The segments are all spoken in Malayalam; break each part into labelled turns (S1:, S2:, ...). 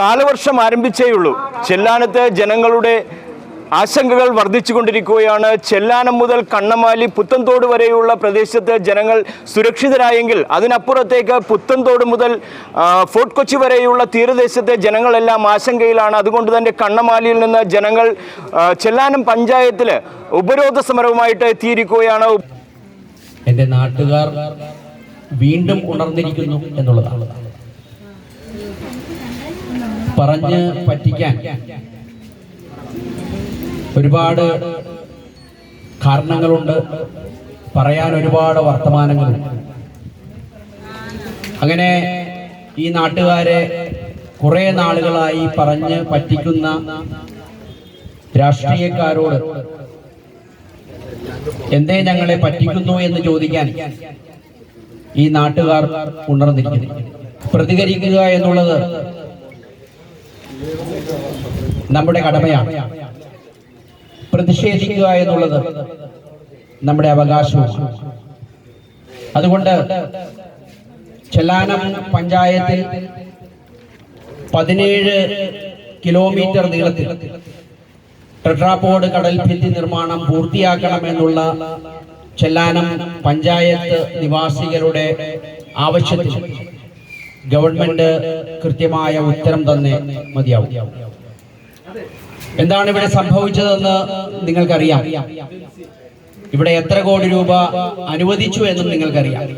S1: കാലവർഷം ആരംഭിച്ചേയുള്ളൂ. ചെല്ലാനത്ത് ജനങ്ങളുടെ ആശങ്കകൾ വർദ്ധിച്ചുകൊണ്ടിരിക്കുകയാണ്. ചെല്ലാനം മുതൽ കണ്ണമാലി പുത്തൻതോട് വരെയുള്ള പ്രദേശത്ത് ജനങ്ങൾ സുരക്ഷിതരായെങ്കിൽ അതിനപ്പുറത്തേക്ക് പുത്തൻതോട് മുതൽ ഫോർട്ട് കൊച്ചി വരെയുള്ള തീരദേശത്തെ ജനങ്ങളെല്ലാം ആശങ്കയിലാണ്. അതുകൊണ്ട് തന്നെ കണ്ണമാലിയിൽ നിന്ന് ജനങ്ങൾ ചെല്ലാനം പഞ്ചായത്തിൽ ഉപരോധ സമരവുമായിട്ട് എത്തിയിരിക്കുകയാണ്.
S2: എന്റെ നാട്ടുകാർ വീണ്ടും ഉണർന്നിരിക്കുന്നു എന്നുള്ളതാണ്. പറഞ്ഞ് പറ്റിക്കാൻ. ഒരുപാട് കാരണങ്ങളുണ്ട്. പറയാൻ ഒരുപാട് വർത്തമാനങ്ങളുണ്ട്. അങ്ങനെ ഈ നാട്ടുകാരെ കുറെ നാളുകളായി പറഞ്ഞ് പറ്റിക്കുന്ന രാഷ്ട്രീയക്കാരോട് എന്തേ ഞങ്ങളെ പറ്റിക്കുന്നു എന്ന് ചോദിക്കാൻ ഈ നാട്ടുകാർ ഉണർന്നിരിക്കുന്നു. പ്രതികരിക്കുക എന്നുള്ളത് നമ്മുടെ കടമയാണ്. പ്രതിഷേധിക്കുക എന്നുള്ളത് നമ്മുടെ അവകാശമാണ് അതുകൊണ്ട് ചെല്ലാനം പഞ്ചായത്തിൽ പതിനേഴ് കിലോമീറ്റർ നീളത്തിൽ ടെട്രാപോഡ് കടൽ ഭിത്തി നിർമ്മാണം പൂർത്തിയാക്കണമെന്നുള്ള ചെല്ലാനം പഞ്ചായത്ത് നിവാസികളുടെ ആവശ്യത്തിന് ഗവൺമെന്റ് കൃത്യമായ ഉത്തരം തന്നെ മതിയാവും. എന്താണ് ഇവിടെ സംഭവിച്ചതെന്ന് നിങ്ങൾക്കറിയാം. ഇവിടെ എത്ര കോടി രൂപ അനുവദിച്ചു എന്നും നിങ്ങൾക്കറിയാം.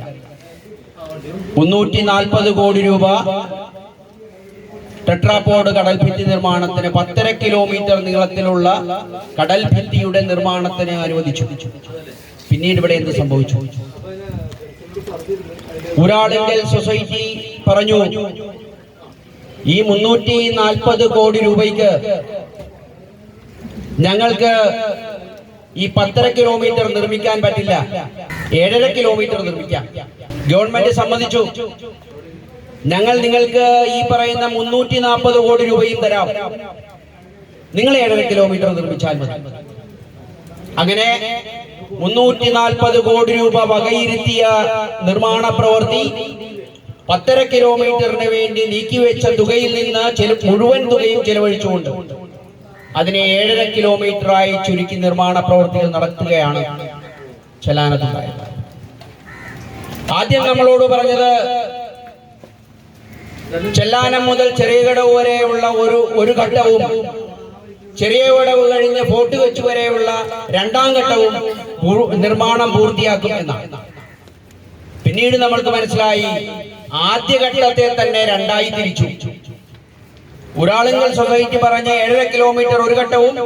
S2: മുന്നൂറ്റി നാൽപ്പത് കോടി രൂപ ടെട്രാപോഡ് കടൽ ഭിത്തി നിർമ്മാണത്തിന് പത്തര കിലോമീറ്റർ നീളത്തിലുള്ള കടൽ ഭിത്തിയുടെ നിർമ്മാണത്തിന് അനുവദിച്ചു. പിന്നീട് ഇവിടെ എന്ത് സംഭവിച്ചു? ഒരാളിന്റെ സൊസൈറ്റി പറഞ്ഞു. ഈ മുന്നൂറ്റി നാൽപ്പത് കോടി രൂപയ്ക്ക് ഞങ്ങൾക്ക് ഈ പത്തര കിലോമീറ്റർ നിർമ്മിക്കാൻ പറ്റില്ല. ഏഴര കിലോമീറ്റർ നിർമ്മിക്കാം. ഗവൺമെന്റ് സമ്മതിച്ചു. ഞങ്ങൾ നിങ്ങൾക്ക് ഈ പറയുന്ന മുന്നൂറ്റി നാൽപ്പത് കോടി രൂപയും തരാം. നിങ്ങൾ ഏഴര കിലോമീറ്റർ നിർമ്മിച്ചാൽ മതി. അങ്ങനെ മുന്നൂറ്റി നാൽപ്പത് കോടി രൂപ വകയിരുത്തിയ നിർമ്മാണ പ്രവൃത്തി പത്തര കിലോമീറ്ററിന് വേണ്ടി നീക്കിവെച്ച തുകയിൽ നിന്ന് ചില മുഴുവൻ തുകയും ചെലവഴിച്ചുകൊണ്ട് അതിനെ ഏഴര കിലോമീറ്ററായി ചുരുക്കി നിർമ്മാണ പ്രവർത്തികൾ നടത്തുകയാണ് ചെലാനത്തുണ്ടായത് ആദ്യം നമ്മളോട് പറഞ്ഞത് ചെല്ലാനം മുതൽ ചെറിയ കടവ് വരെയുള്ള ഒരു ഒരു ഘട്ടവും ചെറിയ കടവ് കഴിഞ്ഞ് ഫോർട്ട് വെച്ച് വരെയുള്ള രണ്ടാം ഘട്ടവും നിർമ്മാണം പൂർത്തിയാക്കും എന്നാണ്. പിന്നീട് നമ്മൾക്ക് മനസ്സിലായി ആദ്യ ഘട്ടത്തെ തന്നെ രണ്ടായി തിരിച്ചു. ഒരാളുങ്ങൾ സൊസൈറ്റി പറഞ്ഞ ഏഴര കിലോമീറ്റർ ഒരു ഘട്ടവും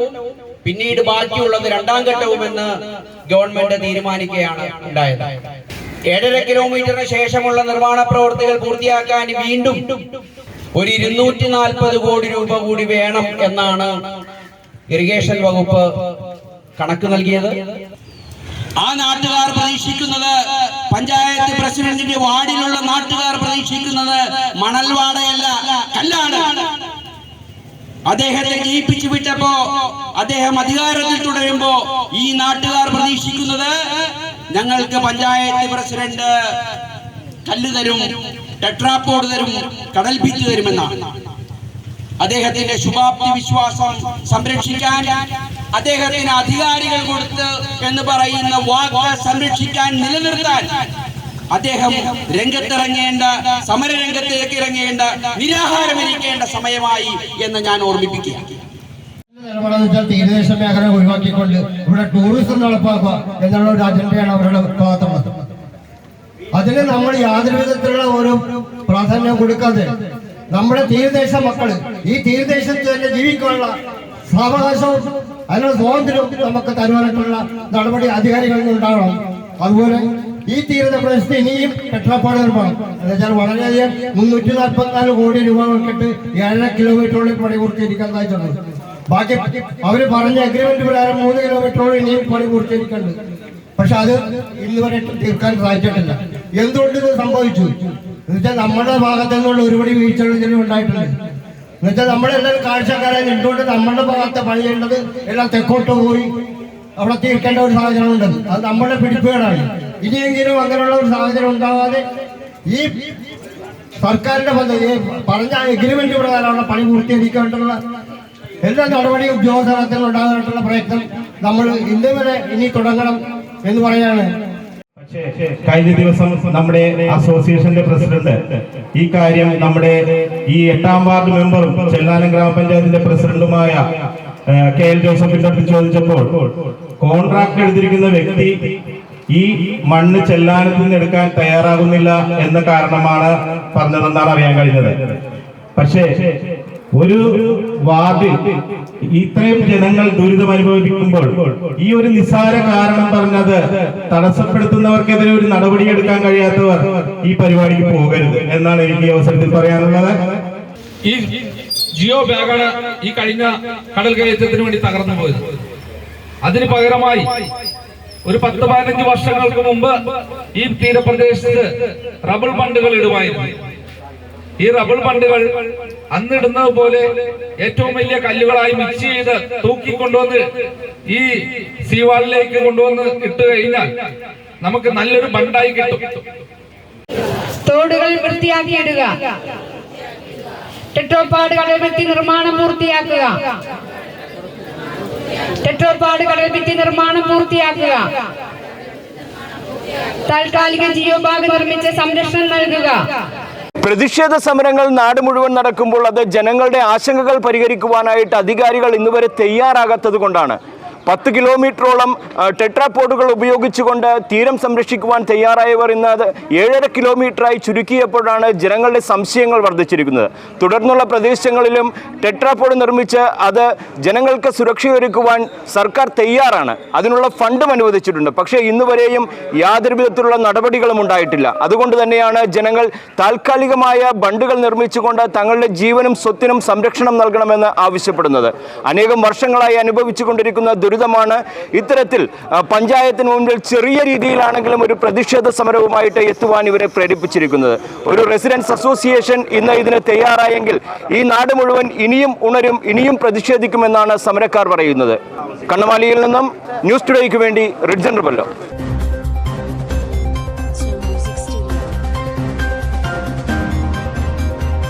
S2: പിന്നീട് ബാക്കിയുള്ളത് രണ്ടാം ഘട്ടവും എന്ന് ഗവൺമെന്റ് തീരുമാനിക്കുകയാണ് ഉണ്ടായത്. ഏഴര കിലോമീറ്ററിന് ശേഷമുള്ള നിർമ്മാണ പ്രവൃത്തികൾ പൂർത്തിയാക്കാൻ വീണ്ടും ഒരു ഇരുന്നൂറ്റി നാൽപ്പത് കോടി രൂപ കൂടി വേണം എന്നാണ് ഇറിഗേഷൻ വകുപ്പ് കണക്ക് നൽകിയത്. ആ നാട്ടുകാർ പ്രതീക്ഷിക്കുന്നത് പഞ്ചായത്ത് പ്രസിഡന്റിന്റെ വാർഡിലുള്ള നാട്ടുകാർ പ്രതീക്ഷിക്കുന്നത് മണൽവാടയല്ല കല്ലാണ്. അദ്ദേഹത്തെ ജയിപ്പിച്ചു വിട്ടപ്പോ അദ്ദേഹം അധികാരത്തിൽ തുടരുമ്പോ ഈ നാട്ടുകാർ പ്രതീക്ഷിക്കുന്നത് ഞങ്ങൾക്ക് പഞ്ചായത്ത് പ്രസിഡന്റ് കല്ല് തരും ടെട്രാപ്പോർഡ് തരും കടൽപ്പിച്ചു തരുമെന്നാണ്. അദ്ദേഹത്തിന്റെ ശുഭാപ്തി വിശ്വാസം സംരക്ഷിക്കാൻ അദ്ദേഹത്തിന് അധികാരികൾ കൊടുത്ത് എന്ന് പറയുന്ന വാക്ക് സംരക്ഷിക്കാൻ നിലനിർത്താൻ അദ്ദേഹം രംഗത്തിറങ്ങേണ്ട സമരരംഗത്തേക്ക് ഇറങ്ങേണ്ട നിരാഹാരമിരിക്കേണ്ട സമയമായി എന്ന് ഞാൻ ഓർമ്മിപ്പിക്കുക
S3: തീരദേശ മേഖല ഒഴിവാക്കിക്കൊണ്ട് ഇവിടെ ടൂറിസം നടപ്പാക്കുക എന്നുള്ള ഒരു അജണ്ടയാണ് അവരുടെ ഭാഗത്തുള്ളത് അതിന് നമ്മൾ യാതൊരു വിധത്തിലുള്ള ഒരു പ്രാധാന്യം കൊടുക്കാതെ നമ്മുടെ തീരദേശ മക്കൾ ഈ തീരദേശത്ത് തന്നെ ജീവിക്കാനുള്ള സാവകാശവും അതിനുള്ള സ്വാതന്ത്ര്യവും നമുക്ക് തരുവാനായിട്ടുള്ള നടപടി അധികാരികളിൽ ഉണ്ടാകണം അതുപോലെ ഈ തീരപ്രദേശത്ത് ഇനിയും പെട്രോപ്പാട് നിർമ്മാണം എന്നുവെച്ചാൽ വളരെയധികം മുന്നൂറ്റി നാൽപ്പത്തിനാല് കോടി രൂപ വെക്കിട്ട് ഏഴര കിലോമീറ്ററോളം പണി പൂർത്തിയിരിക്കുന്നതായിട്ടുണ്ട് ബാക്കി അവർ പറഞ്ഞ അഗ്രിമെന്റ് പ്രകാരം മൂന്ന് കിലോമീറ്ററോളം ഇനിയും പണി പൂർത്തീകരിക്കുന്നുണ്ട് പക്ഷെ അത് ഇന്ന് വരെ തീർക്കാൻ സാധിച്ചിട്ടില്ല. എന്തുകൊണ്ട് ഇത് സംഭവിച്ചു? എന്നുവെച്ചാൽ നമ്മുടെ ഭാഗത്തു നിന്നുള്ള ഒരുപടി വീഴ്ചകൾ ഇതിലും ഉണ്ടായിട്ടുണ്ട്. എന്നുവെച്ചാൽ നമ്മളെല്ലാവരും കാഴ്ചക്കാരായി നിന്നുകൊണ്ട് നമ്മുടെ ഭാഗത്തെ പണി ചെയ്യേണ്ടത് എല്ലാം തെക്കോട്ട് പോയി അവിടെ തീർക്കേണ്ട ഒരു സാഹചര്യം ഉണ്ട് അത് നമ്മുടെ പിടിപ്പുകേടാണ് ഇനിയെങ്കിലും അങ്ങനെയുള്ള ഒരു സാഹചര്യം ഉണ്ടാവാതെ ഈ സർക്കാരിന്റെ പദ്ധതി പറഞ്ഞ എഗ്രിമെന്റ് പ്രകാരമുള്ള പണി പൂർത്തീകരിക്കേണ്ടുള്ള എല്ലാ നടപടിയും ഉദ്യോഗസ്ഥാനത്തിൽ ഉണ്ടാകാനായിട്ടുള്ള പ്രയത്നം നമ്മൾ ഇന്ന് വരെ ഇനി തുടങ്ങണം എന്ന് പറയാണ്.
S4: കഴിഞ്ഞ ദിവസം നമ്മുടെ അസോസിയേഷന്റെ പ്രസിഡന്റ് ഈ കാര്യം നമ്മുടെ ഈ എട്ടാം വാർഡ് മെമ്പറും ചെല്ലാനം ഗ്രാമപഞ്ചായത്തിന്റെ പ്രസിഡന്റുമായ കെ എൽ ജോസഫിന്റെ അടുത്ത് ചോദിച്ചപ്പോൾ കോൺട്രാക്ട് എടുത്തിരിക്കുന്ന വ്യക്തി ഈ മണ്ണ് ചെല്ലാനത്തിൽ നിന്ന് എടുക്കാൻ തയ്യാറാകുന്നില്ല എന്ന കാരണമാണ് പറഞ്ഞതെന്നാണ് അറിയാൻ കഴിഞ്ഞത്. പക്ഷേ ഒരു വാർഡിൽ ഇത്രയും ജനങ്ങൾ ദുരിതം അനുഭവിക്കുമ്പോൾ ഈ ഒരു നിസ്സാര കാരണം പറഞ്ഞത് തടസ്സപ്പെടുത്തുന്നവർക്കെതിരെ ഒരു നടപടി എടുക്കാൻ കഴിയാത്തവർ ഈ പരിപാടിക്ക് പോകരുത് എന്നാണ് എനിക്ക് ഈ അവസരത്തിൽ പറയാനുള്ളത്.
S5: ഈ ജിയോ ബാഗാണ് ഈ കഴിഞ്ഞ കടൽ കയറ്റത്തിന് വേണ്ടി തകർന്നു പോയത്. അതിന് പകരമായി ഒരു പത്ത് പതിനഞ്ച് വർഷങ്ങൾക്ക് മുമ്പ് ഈ തീരപ്രദേശത്ത് റബിൾ ബണ്ടുകൾ ഇടുമായിരുന്നു. ഈ റബിൾ ബണ്ടുകൾ അന്നിടുന്നത് പോലെ ഏറ്റവും വലിയ കല്ലുകളായി മിക്സ് ചെയ്ത് തൂക്കിക്കൊണ്ടുവന്ന് ഈ സീവാളിലേക്ക് കൊണ്ടുവന്ന് ഇട്ട് കഴിഞ്ഞാൽ നമുക്ക് നല്ലൊരു ബണ്ടായി കിട്ടും.
S6: തോടുകൾ വൃത്തിയാക്കിയിടുക ടെട്രോപാട് കടൽഭിത്തി നിർമ്മാണം പൂർത്തിയാക്കുക. ടെട്രോപാട് കടൽഭിത്തി നിർമ്മാണം പൂർത്തിയാക്കുക. താൽക്കാലിക ജിയോ ബാഗ് നിർമ്മിച്ച് സംരക്ഷണം നൽകുക.
S1: പ്രതിഷേധ സമരങ്ങൾ നാട് മുഴുവൻ നടക്കുമ്പോൾ അത് ജനങ്ങളുടെ ആശങ്കകൾ പരിഹരിക്കുവാനായിട്ട് അധികാരികൾ ഇന്നുവരെ തയ്യാറാകാത്തത് കൊണ്ടാണ്. പത്ത് കിലോമീറ്ററോളം ടെട്രാപോഡുകൾ ഉപയോഗിച്ചുകൊണ്ട് തീരം സംരക്ഷിക്കുവാൻ തയ്യാറായവർ ഇന്ന് ഏഴര കിലോമീറ്ററായി ചുരുക്കിയപ്പോഴാണ് ജനങ്ങളുടെ സംശയങ്ങൾ വർദ്ധിച്ചിരിക്കുന്നത്. തുടർന്നുള്ള പ്രദേശങ്ങളിലും ടെട്രാപോഡ് നിർമ്മിച്ച് അത് ജനങ്ങൾക്ക് സുരക്ഷയൊരുക്കുവാൻ സർക്കാർ തയ്യാറാണ്. അതിനുള്ള ഫണ്ടും അനുവദിച്ചിട്ടുണ്ട്. പക്ഷേ ഇന്ന് വരെയും യാതൊരു വിധത്തിലുള്ള നടപടികളും ഉണ്ടായിട്ടില്ല. അതുകൊണ്ട് തന്നെയാണ് ജനങ്ങൾ താൽക്കാലികമായ ബണ്ടുകൾ നിർമ്മിച്ചുകൊണ്ട് തങ്ങളുടെ ജീവനും സ്വത്തിനും സംരക്ഷണം നൽകണമെന്ന് ആവശ്യപ്പെടുന്നത്. അനേകം വർഷങ്ങളായി അനുഭവിച്ചുകൊണ്ടിരിക്കുന്ന ദുരിതമാണ്. ഇത്തരത്തിൽ പഞ്ചായത്തിന് മുമ്പിൽ ചെറിയ രീതിയിലാണെങ്കിലും ഒരു പ്രതിഷേധ സമരവുമായിട്ട് എത്തുവാൻ ഇവരെ പ്രേരിപ്പിച്ചിരിക്കുന്നത്. ഒരു റെസിഡൻസ് അസോസിയേഷൻ ഇന്ന് ഇതിന് തയ്യാറായെങ്കിൽ ഈ നാട് മുഴുവൻ ഇനിയും ഉണരും ഇനിയും പ്രതിഷേധിക്കുമെന്നാണ് സമരക്കാർ പറയുന്നത്. കണ്ണമാലിയിൽ നിന്നും ന്യൂസ് ടുഡേക്ക് വേണ്ടി റിഡ്ജൻ റിബല്ലോ.